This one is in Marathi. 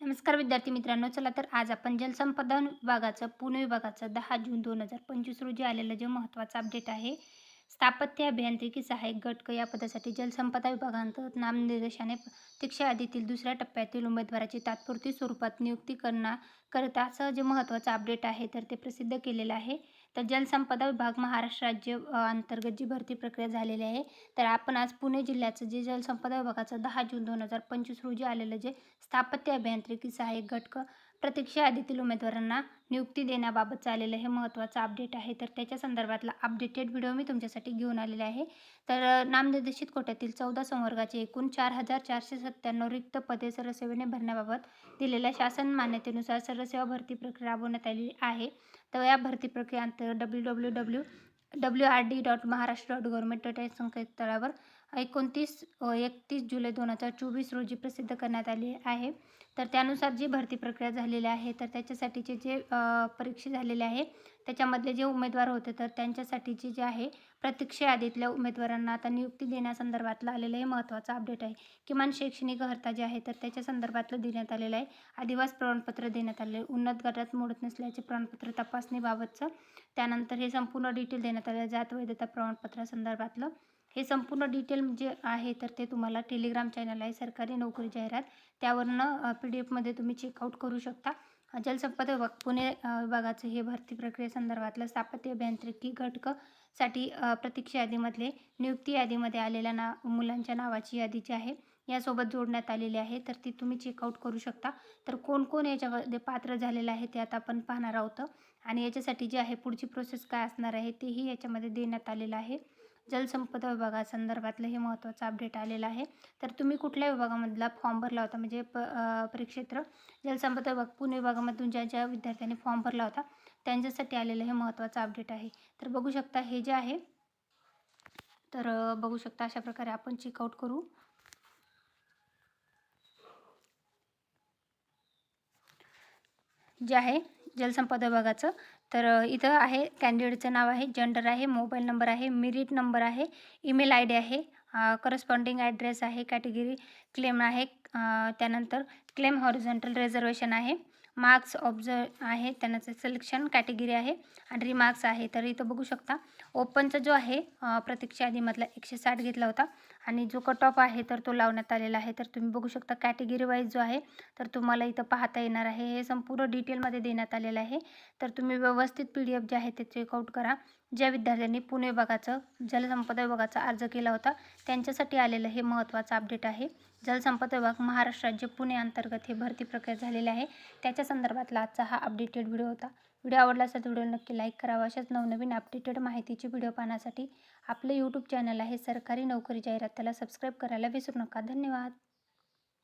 नमस्कार विद्यार्थी मित्रांनो चला तर आज आपण जलसंपदा विभागाचं पुणे विभागाचं दहा जून दोन हजार पंचवीस रोजी आलेलं जे महत्त्वाचं अपडेट आहे स्थापत्य अभियांत्रिकी सहाय्यक गटक या पदासाठी जलसंपदा विभागांतर्गत नामनिर्देशाने प्रतीक्षा यादीतील दुसऱ्या टप्प्यातील उमेदवाराची तात्पुरती स्वरूपात नियुक्ती करण्याकरिताचं जे महत्त्वाचं अपडेट आहे तर ते प्रसिद्ध केलेलं आहे. तर जलसंपदा विभाग महाराष्ट्र राज्य अंतर्गत जी भरती प्रक्रिया झालेली आहे तर आपण आज पुणे जिल्ह्याचं जे जलसंपदा विभागाचं दहा जून दोन हजार पंचवीस रोजी आलेलं जे स्थापत्य अभियांत्रिकी सहाय्यक घटक प्रतीक्षा यादीतील उमेदवारांना नियुक्ती देण्याबाबतचं आलेलं हे महत्त्वाचं अपडेट आहे. तर त्याच्या संदर्भातला अपडेटेड व्हिडिओ मी तुमच्यासाठी घेऊन आलेले आहे. तर नामनिर्देशित कोट्यातील चौदा संवर्गाचे एकूण चार हजार चारशे सत्त्याण्णव रिक्त पदे सरसेवेने भरण्याबाबत दिलेल्या शासन मान्यतेनुसार सरसेवा भरती प्रक्रिया राबवण्यात आली आहे. तर या भरती प्रक्रियेअंतर्गत W W W W R D dot Maharashtra dot government dot या संकेतस्थळावर एकोणतीस एकतीस जुलै दोन हजार चोवीस रोजी प्रसिद्ध करण्यात आली आहे. तर त्यानुसार जी भरती प्रक्रिया झालेली आहे तर त्याच्यासाठीचे जे परीक्षा झालेले आहे त्याच्यामधले जे उमेदवार होते तर त्यांच्यासाठीचे जे आहे प्रतीक्षा यादीतल्या उमेदवारांना आता नियुक्ती देण्यासंदर्भातलं आलेलं हे महत्त्वाचं अपडेट आहे. किमान शैक्षणिक अर्हता जे आहे तर त्याच्या संदर्भातलं देण्यात आलेलं आहे. आदिवास प्रमाणपत्र देण्यात आलेलं आहे. उन्नत गटात मोडत नसल्याचे प्रमाणपत्र तपासणीबाबतचं त्यानंतर हे संपूर्ण डिटेल देण्यात आलं जात वैधता प्रमाणपत्रासंदर्भातलं. हे संपूर्ण डिटेल जे आहे तर ते तुम्हाला टेलिग्राम चॅनल आहे सरकारी नोकरी जाहिरात. त्यावरनं पी डी एफमध्ये तुम्ही चेकआउट करू शकता. जलसंपदा विभाग पुणे विभागाचं हे भरती प्रक्रियेसंदर्भातलं स्थापत्य अभियांत्रिकी घटकासाठी प्रतीक्षा यादीमधले नियुक्ती यादीमध्ये आलेल्या ना मुलांच्या नावाची यादी जी आहे यासोबत जोडण्यात आलेली आहे. तर ती तुम्ही चेकआउट करू शकता. तर कोण कोण याच्यामध्ये पात्र झालेलं आहे ते आता आपण पाहणार आहोत. आणि याच्यासाठी जे आहे पुढची प्रोसेस काय असणार आहे तेही याच्यामध्ये देण्यात आलेलं आहे. जलसंपदा विभागासंदर्भातलं हे महत्त्वाचं अपडेट आलेलं आहे. तर तुम्ही कुठल्या विभागामधला फॉर्म भरला होता? म्हणजे प परिक्षेत्र जलसंपदा विभाग पुणे विभागामधून ज्या ज्या विद्यार्थ्यांनी फॉर्म भरला होता त्यांच्यासाठी आलेलं हे महत्त्वाचं अपडेट आहे. तर बघू शकता हे जे आहे तर बघू शकता अशा प्रकारे आपण चेकआउट करू. जे आहे जलसंपदा विभागाचं. तर इथं आहे कॅन्डिडेटचं नाव आहे जेंडर आहे मोबाईल नंबर आहे मिरिट नंबर आहे ईमेल आय डी आहे करस्पॉन्डिंग ॲड्रेस आहे कॅटेगरी क्लेम आहे त्यानंतर क्लेम हॉरिझॉन्टल रिझर्वेशन आहे. मार्क्स ऑब्झर्व आहे त्यांचं सिलेक्शन कॅटेगरी आहे आणि रिमार्क्स आहे. तर इथं बघू शकता. ओपनचा जो आहे प्रतीक्षा यादीमधला एकशे साठ घेतला होता. आणि जो कट ऑफ आहे तर तो लावण्यात आलेला आहे. तर तुम्ही बघू शकता कॅटेगरी वाईज जो आहे तर तुम्हाला इथं पाहता येणार आहे. हे संपूर्ण डिटेलमध्ये देण्यात आलेलं आहे. तर तुम्ही व्यवस्थित पी डी एफ जे आहे ते चेकआउट करा. ज्या विद्यार्थ्यांनी पुणे विभागाचं जलसंपदा विभागाचा अर्ज केला होता त्यांच्यासाठी आलेलं हे महत्त्वाचं अपडेट आहे. जलसंपदा विभाग महाराष्ट्र राज्य पुणे अंतर्गत हे भरती प्रक्रिया झालेली आहे. त्याच्या संदर्भातला आजचा हा अपडेटेड व्हिडिओ होता. व्हिडिओ आवडला असेल तर व्हिडिओ नक्की लाईक करावा अशाच नवनवीन अपडेटेड माहितीचे व्हिडिओ पाहण्यासाठी आपलं यूट्यूब चॅनल आहे सरकारी नोकरी जाहिरात. त्याला सबस्क्राईब करायला विसरू नका. धन्यवाद.